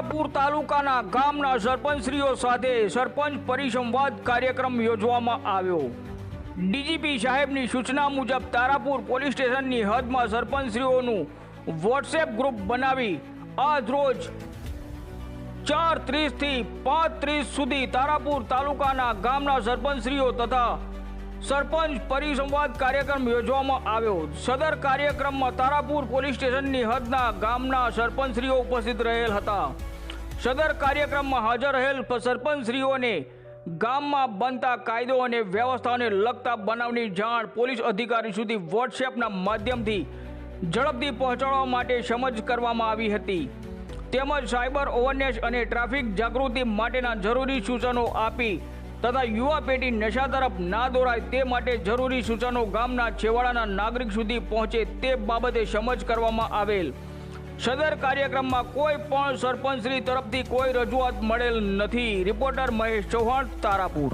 તારાપુર તાલુકાના ગામના સરપંચશ્રીઓ સાથે સરપંચ પરિસંવાદ કાર્યક્રમ યોજવામાં આવ્યો. ડીજીપી સાહેબની સૂચના મુજબ તારાપુર પોલીસ સ્ટેશનની હદમાં સરપંચશ્રીઓનું વોટ્સએપ ગ્રુપ બનાવી આજ રોજ ચાર ત્રીસથી પાંચ ત્રીસ સુધી તારાપુર તાલુકાના ગામના સરપંચશ્રીઓ તથા સરપંચ પરિસંવાદ કાર્યક્રમ યોજવામાં આવ્યો. સદર કાર્યક્રમમાં તારાપુર પોલીસ સ્ટેશનની હદના ગામના સરપંચશ્રીઓ ઉપસ્થિત રહેલ હતા. સદર કાર્યક્રમમાં હાજર રહેલ સરપંચશ્રીઓને ગામમાં બનતા કાયદો અને વ્યવસ્થાને લગતા બનાવની જાણ પોલીસ અધિકારી સુધી વોટ્સએપના માધ્યમથી ઝડપથી પહોંચાડવા માટે સમજ કરવામાં આવી હતી. તેમજ સાયબર અવેરનેસ અને ટ્રાફિક જાગૃતિ માટેના જરૂરી સૂચનો આપી તથા યુવા પેઢી નશા તરફ ના દોરાય તે માટે જરૂરી સૂચનો ગામના છેવાડાના નાગરિક સુધી પહોંચે તે બાબતે સમજ કરવામાં આવેલ. સદર કાર્યક્રમમાં કોઈ પણ સરપંચશ્રી તરફથી કોઈ રજૂઆત મળેલ નથી. રિપોર્ટર મહેશ ચૌહાણ, તારાપુર.